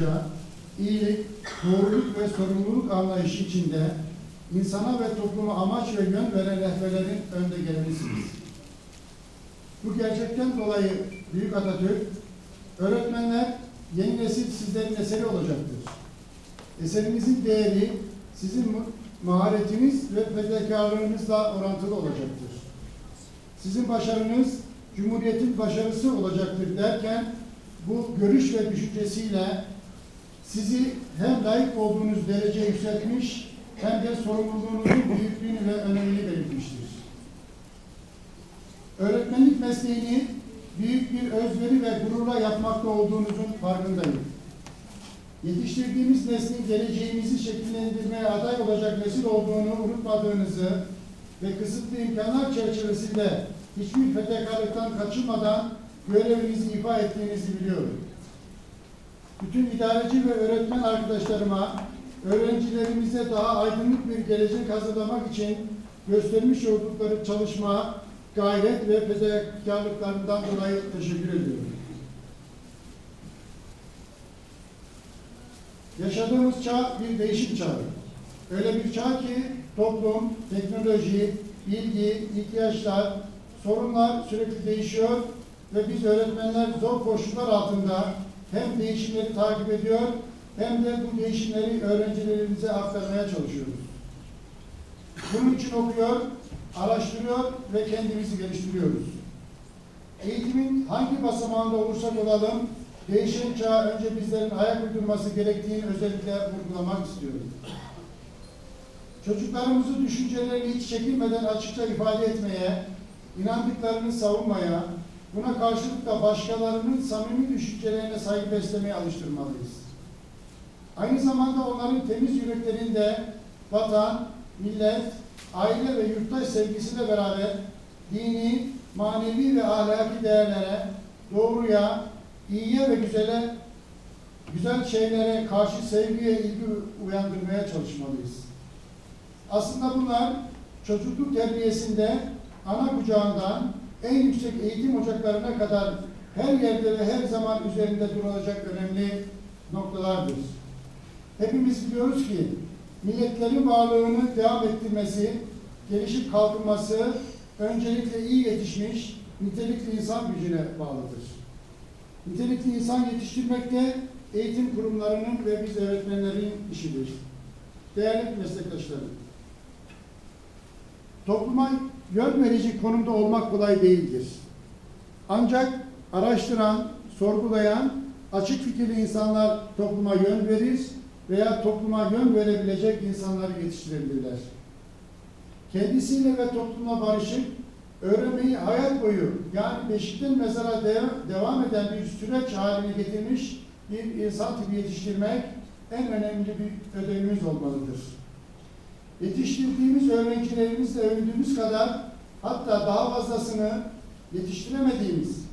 boyunca iyilik, doğruluk ve sorumluluk anlayışı içinde insana ve topluma amaç ve yön veren rehberlerin önde gelenisiniz. Bu gerçekten dolayı Büyük Atatürk, öğretmenler yeni nesil sizlerin eseri olacaktır. Eserinizin değeri sizin maharetiniz ve fedakarlığınızla orantılı olacaktır. Sizin başarınız Cumhuriyet'in başarısı olacaktır derken bu görüş ve düşüncesiyle sizi hem layık olduğunuz dereceye yükseltmiş hem de sorumluluğunuzun büyüklüğünü ve önemini belirtmiştir. Öğretmenlik mesleğini büyük bir özveri ve gururla yapmakta olduğunuzun farkındayım. Yetiştirdiğimiz neslin geleceğimizi şekillendirmeye aday olacak nesil olduğunu unutmadığınızı ve kısıtlı imkanlar çerçevesinde hiçbir fedakarlıktan kaçınmadan görevinizi ifa ettiğinizi biliyorum. Bütün idareci ve öğretmen arkadaşlarıma, öğrencilerimize daha aydınlık bir gelecek hazırlamak için göstermiş oldukları çalışma, gayret ve fedakarlıklarından dolayı teşekkür ediyorum. Yaşadığımız çağ bir değişim çağı. Öyle bir çağ ki toplum, teknoloji, bilgi, ihtiyaçlar, sorunlar sürekli değişiyor ve biz öğretmenler zor koşullar altında hem değişimleri takip ediyor hem de bu değişimleri öğrencilerimize aktarmaya çalışıyoruz. Bunun için okuyor, araştırıyor ve kendimizi geliştiriyoruz. Eğitimin hangi basamağında olursak olalım, değişen çağa önce bizlerin ayak uydurması gerektiğini özellikle vurgulamak istiyorum. Çocuklarımızın düşüncelerini hiç çekinmeden açıkça ifade etmeye, inandıklarını savunmaya, buna karşılık da başkalarının samimi düşüncelerine saygı beslemeye alıştırmalıyız. Aynı zamanda onların temiz yüreklerinde vatan, millet, aile ve yurttaş sevgisiyle beraber dini, manevi ve ahlaki değerlere, doğruya, iyiye ve güzele, güzel şeylere karşı sevgiye ilgi uyandırmaya çalışmalıyız. Aslında bunlar çocukluk terbiyesinde ana kucağından en yüksek eğitim ocaklarına kadar her yerde ve her zaman üzerinde durulacak önemli noktalardır. Hepimiz biliyoruz ki milletlerin varlığını devam ettirmesi, gelişip kalkınması öncelikle iyi yetişmiş, nitelikli insan gücüne bağlıdır. Nitelikli insan yetiştirmek de eğitim kurumlarının ve biz öğretmenlerin işidir. Değerli meslektaşlarım, topluma yön verici konumda olmak kolay değildir. Ancak araştıran, sorgulayan, açık fikirli insanlar topluma yön verir veya topluma yön verebilecek insanları yetiştirebilirler. Kendisiyle ve toplumla barışık, öğrenmeyi hayat boyu yani beşikten mezara de- devam eden bir süreç haline getirmiş bir insan tipi yetiştirmek en önemli bir ödevimiz olmalıdır. Yetiştirdiğimiz öğrencilerimizle övündüğümüz kadar hatta daha fazlasını yetiştiremediğimiz,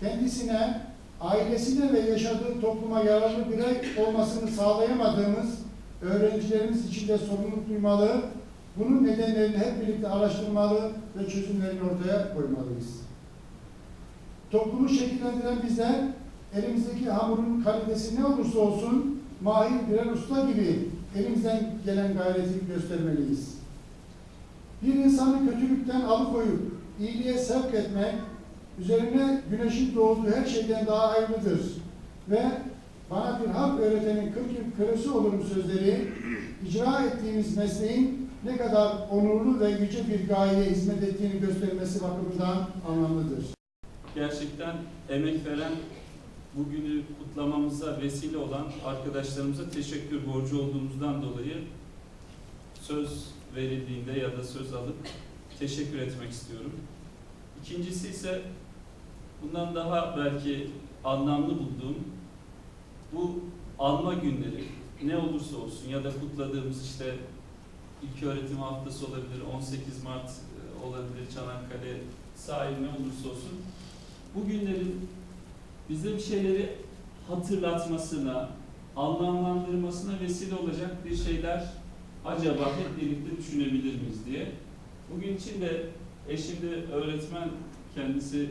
kendisine, ailesine ve yaşadığı topluma yararlı birey olmasını sağlayamadığımız öğrencilerimiz için de sorumluluk duymalı, bunun nedenlerini hep birlikte araştırmalı ve çözümlerini ortaya koymalıyız. Toplumu şekillendiren bizler, elimizdeki hamurun kalitesi ne olursa olsun, mahir birer usta gibi elimizden gelen gayreti göstermeliyiz. Bir insanı kötülükten alıkoyup iyiliğe sevk etmek, üzerine güneşin doğduğu her şeyden daha hayırlıdır. Ve bana bir harp öğretenin 40 yıl kırısı olurum sözleri, icra ettiğimiz mesleğin ne kadar onurlu ve yüce bir gayeye hizmet ettiğini göstermesi bakımından anlamlıdır. gerçekten emek veren, bugünü kutlamamıza vesile olan arkadaşlarımıza teşekkür borcu olduğumuzdan dolayı söz verildiğinde ya da söz alıp teşekkür etmek istiyorum. İkincisi ise bundan daha belki anlamlı bulduğum bu anma günleri ne olursa olsun ya da kutladığımız işte ilk öğretim haftası olabilir, 18 Mart e, olabilir, Çanakkale sahil ne olursa olsun bu günlerin bize bir şeyleri hatırlatmasına, anlamlandırmasına vesile olacak bir şeyler acaba hep birlikte düşünebilir miyiz diye. Bugün için de eşim de öğretmen kendisi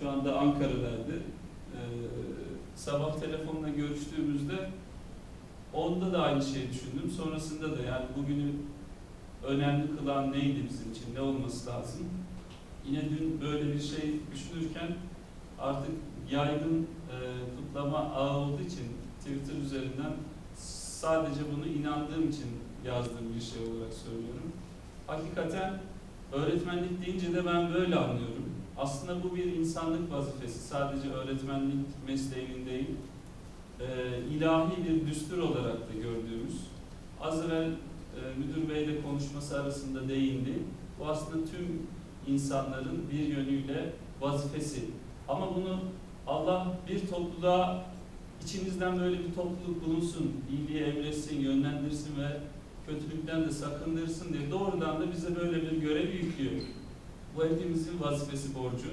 şu anda Ankara'daydı. Ee, sabah telefonla görüştüğümüzde onda da aynı şeyi düşündüm. Sonrasında da yani bugünü önemli kılan neydi bizim için, ne olması lazım? Yine dün böyle bir şey düşünürken artık yaygın e, kutlama ağı olduğu için Twitter üzerinden sadece bunu inandığım için yazdığım bir şey olarak söylüyorum. Hakikaten öğretmenlik deyince de ben böyle anlıyorum. Aslında bu bir insanlık vazifesi. Sadece öğretmenlik mesleğinin değil, e, ilahi bir düstur olarak da gördüğümüz. Az evvel e, müdür beyle konuşması arasında değindi. Bu aslında tüm insanların bir yönüyle vazifesi. Ama bunu Allah bir topluluğa içinizden böyle bir topluluk bulunsun, iyiliğe emretsin, yönlendirsin ve kötülükten de sakındırsın diye doğrudan da bize böyle bir görev yüklüyor. Bu hepimizin vazifesi, borcu.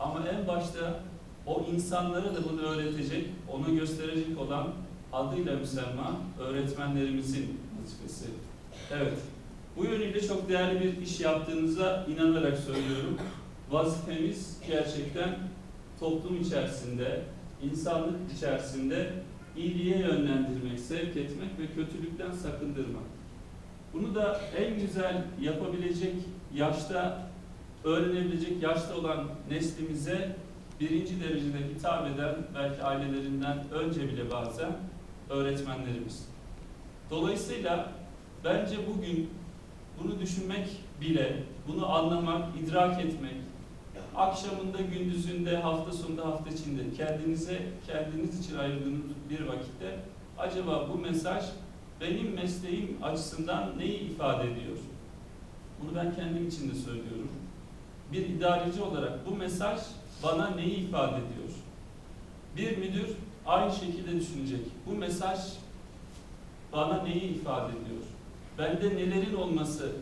Ama en başta o insanlara da bunu öğretecek, onu gösterecek olan adıyla müsemma öğretmenlerimizin vazifesi. Evet, bu yönüyle çok değerli bir iş yaptığınıza inanarak söylüyorum. Vazifemiz gerçekten toplum içerisinde, insanlık içerisinde iyiliğe yönlendirmek, sevk etmek ve kötülükten sakındırmak. Bunu da en güzel yapabilecek yaşta, öğrenebilecek yaşta olan neslimize birinci derecede hitap eden, belki ailelerinden önce bile bazen öğretmenlerimiz. Dolayısıyla bence bugün bunu düşünmek bile, bunu anlamak, idrak etmek, akşamında, gündüzünde, hafta sonunda, hafta içinde kendinize, kendiniz için ayırdığınız bir vakitte acaba bu mesaj benim mesleğim açısından neyi ifade ediyor? Bunu ben kendim için de söylüyorum. Bir idareci olarak bu mesaj bana neyi ifade ediyor? Bir müdür aynı şekilde düşünecek. Bu mesaj bana neyi ifade ediyor? Bende nelerin olması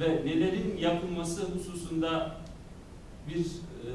ve nelerin yapılması hususunda bir e,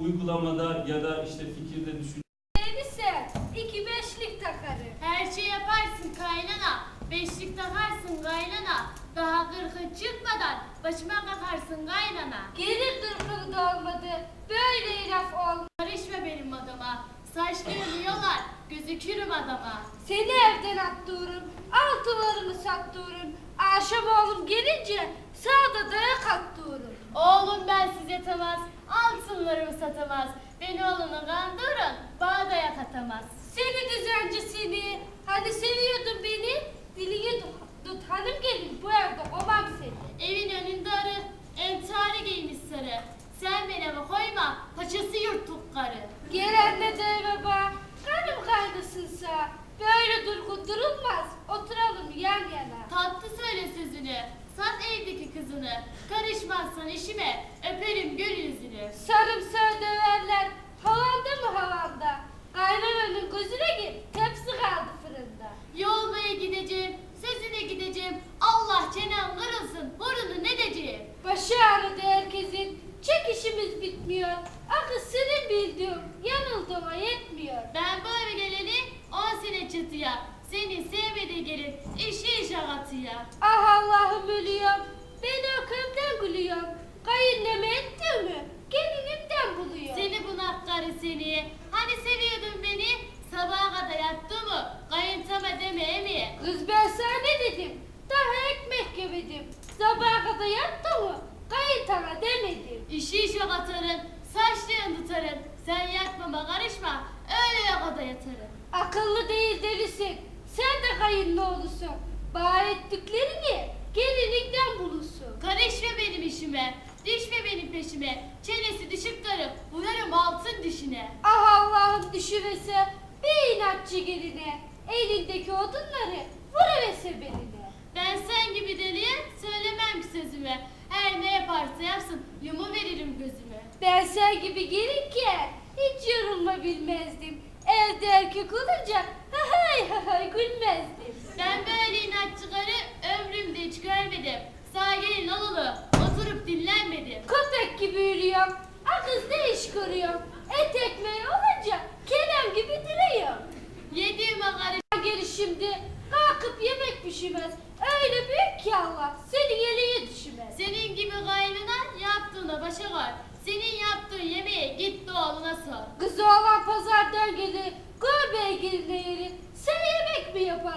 uygulamada ya da işte fikirde düşün Elbise iki beşlik takarım. Her şey yaparsın kaynana, beşlik takarsın kaynana. Daha kırkın çıkmadan başıma kakarsın kaynana. Gelir kırkını da olmadı. Böyle laf olmaz. Karışma benim adama, saçlarımı yolar, gözükürüm adama. Seni evden attırırım. Altılarını sattırırım. Akşam oğlum gelince sağda dayak attırırım. Oğlum ben siz yatamaz, altınlarımı satamaz. Beni oğlunu kandırın, bağda yakatamaz. Seni düzenci seni. Hani seviyordun beni. Dilini tut, hanım gelin bu evde babam seni. Evin önünde arı, entari giymiş sarı. Sen beni eve koyma, paçası yırtık karı. Gelenle de baba. Kanım kaynasınsa. Böyle durgun durulmaz. Oturalım yan yana. Tatlı söyle sözünü, sat evdeki kızını. Karışmazsan işime, öperim gül yüzünü. Sarımsağı döverler. Havanda mı havanda? Kaynananın gözüne gir. Tepsi kaldı fırında. Yolmaya gideceğim, sözüne gideceğim. Allah çenem kırılsın, horunu ne diyeceğim? Başı ağrıdı herkesin. Çekişimiz bitmiyor. Akı senin bildiğin yanıldığıma yetmiyor. Ben bu eve geleli on sene çatıya. Seni sevmediği gelin işi işe katıya. Ah Allah'ım ölüyorum. Ben ökümden gülüyorum. Kayınleme etti mi? Gelinimden buluyor. Seni bunak karı seni. Hani seviyordun beni? Sabaha kadar yattı mı? Kayıntama deme mi? Kız ben sana ne dedim? Daha ekmek yemedim. Sabaha kadar yattı mı? Kayıtana demedim. İşi işe katarın, saçlarını tutarın. Sen yatmama karışma, öyle yakada yatarım. Akıllı değil delisin. Sen de kayınlı olursun. Bağ ettiklerini gelinikten bulursun. Karışma benim işime, düşme benim peşime. Çenesi düşüp karım, vurarım altın dişine. Ah Allah'ım düşürese bir inatçı geline. Elindeki odunları vuruvese beline. Ben sen gibi deliye söylemem ki sözümü. Her ne yaparsa yapsın, yumu veririm gözümü. Ben sen gibi gelinken hiç yorulma bilmezdim. Evde erkek olunca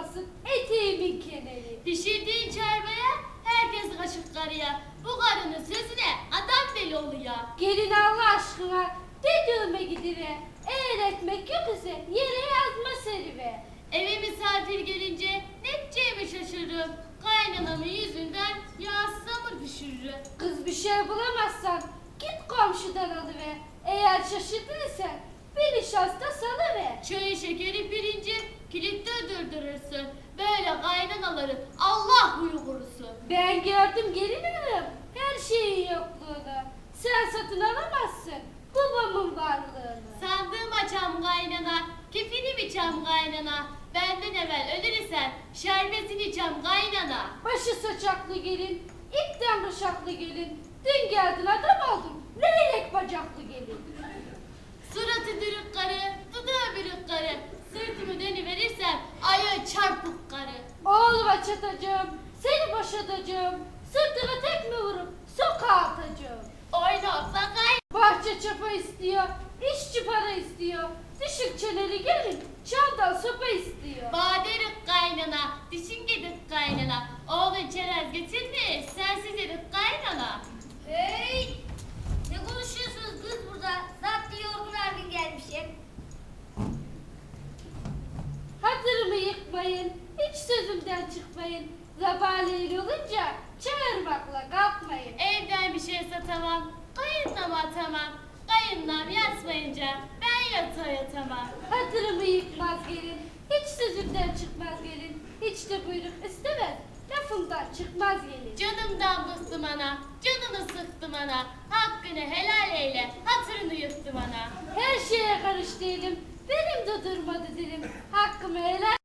Yaparsın eteğimin kenarı? Pişirdiğin çorbaya herkes kaşık karıya. Bu karının sözüne adam deli oluyor. Gelin Allah aşkına dediğime gidire. Eğer ekmek yok ise yere yazma serive. Eve misafir gelince ne edeceğimi şaşırırım. Kaynanamın yüzünden yağsız hamur pişiririm. Kız bir şey bulamazsan git komşudan alıver. Eğer şaşırdıysan bir nişasta salıver. Çayı şekeri pirinci kilitte durdurursun. Böyle kaynanaları Allah huyu kurusun. Ben gördüm gelin hanım her şeyin yokluğunu. Sen satın alamazsın babamın varlığını. Sandığım açam kaynana, kefini biçem kaynana. Benden evvel ölürsen şerbetini içem kaynana. Başı saçaklı gelin, ipten bıçaklı gelin. Dün geldin adam oldun, leylek bacaklı gelin. Suratı dürük karı, dudağı bürük karı. Sırtımı dönüverirsem ayağı çarpık karı. Oğluma çatacağım, seni boşatacağım. Sırtına tekme vurup sokağa atacağım. Oyna bakay. Bahçe çapa istiyor, işçi para istiyor. Düşük çeneli gelin, çantan sopa istiyor. Baderik kaynana, dişin gedik kaynana. Oğlun çerez getirmiş, sensiz edik kaynana. Hey! Çıkmayın. Zabaleyin olunca çağırmakla kalkmayın. Evden bir şey satamam, kayınlam atamam. Kayınlam yatmayınca ben yatağa yatamam. Hatırımı yıkmaz gelin, hiç sözümden çıkmaz gelin. Hiç de buyruk istemez, lafımdan çıkmaz gelin. Canımdan bıktım ana, canını sıktım ana. Hakkını helal eyle, hatırını yırttım ana. Her şeye karış değilim, benim de durmadı dilim. Hakkımı helal